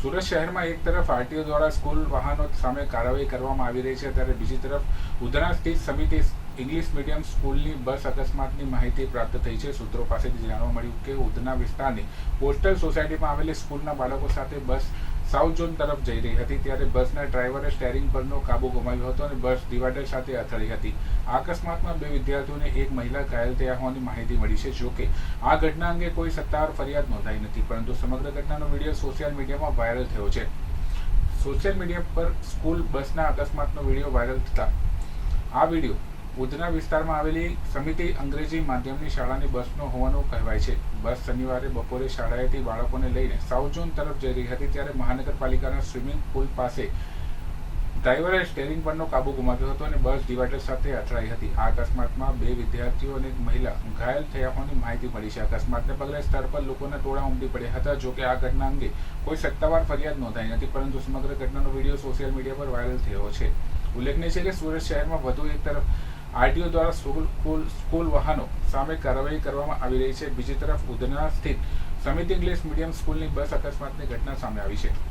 સુરત શહેરમાં એક તરફ આરટીઓ દ્વારા સ્કૂલ વાહનો સામે કાર્યવાહી કરવામાં આવી રહી છે, ત્યારે બીજી તરફ ઉધના સ્થિત સમિતિ ઇંગ્લિશ મીડિયમ સ્કૂલની બસ અકસ્માતની માહિતી પ્રાપ્ત થઈ છે. સૂત્રો પાસેથી જાણવા મળ્યું કે ઉધના વિસ્તારની પોસ્ટલ સોસાયટીમાં આવેલી સ્કૂલના બાળકો સાથે બસ સાઉથ ઝોન તરફ જઈ રહી હતી ત્યારે બસના ડ્રાઈવરે સ્ટેરિંગ પરનો કાબુ ગુમાવ્યો હતો અને બસ ડિવાઈડર સાથે અથડી હતી. આ અકસ્માતમાં બે વિદ્યાર્થીઓને એક મહિલા ઘાયલ થયા હોવાની માહિતી મળી છે. જોકે આ ઘટના અંગે કોઈ સત્તાવાર ફરિયાદ નોંધાઈ નથી, પરંતુ સમગ્ર ઘટનાનો વીડિયો સોશિયલ મીડિયામાં વાયરલ થયો છે. સોશિયલ મીડિયા પર સ્કૂલ બસના અકસ્માતનો વીડિયો વાયરલ થતા આ વીડિયો ઉધના વિસ્તારમાં આવેલી સમિતિ અંગ્રેજી માધ્યમની શાળાની બસનો હોવાનું કહેવાય છે. બસ શનિવારે બપોરે શાળાએથી બાળકોને લઈને સાઉથ ઝોન તરફ જઈ રહી હતી ત્યારે મહાનગરપાલિકાના સ્વિમિંગ પુલ પાસે ડ્રાઈવરે સ્ટેરિંગ પરનો કાબુ ગુમાવ્યો હતો અને બસ ડિવાઈડર સાથે અથડાઈ હતી. આ અકસ્માતમાં બે વિદ્યાર્થીઓ અને એક મહિલા ઘાયલ થયા હોવાની માહિતી મળી છે. અકસ્માતને પગલે સ્થળ પર લોકોના ટોળા ઉમટી પડ્યા હતા જોકે આ ઘટના અંગે કોઈ સત્તાવાર ફરિયાદ નોંધાઈ નથી, પરંતુ સમગ્ર ઘટનાનો વીડિયો સોશિયલ મીડિયા પર વાયરલ થયો છે. ઉલ્લેખનીય છે કે સુરત શહેરમાં વધુ એક તરફ આરટીઓ દ્વારા સ્કૂલ સ્કૂલ- વાહનો સામે કાર્યવાહી કરવામાં આવી રહી છે. બીજી તરફ ઉધના સ્થિત સમિતિ ઇંગ્લિશ મીડિયમ સ્કૂલની બસ અકસ્માતની ઘટના સામે આવી છે.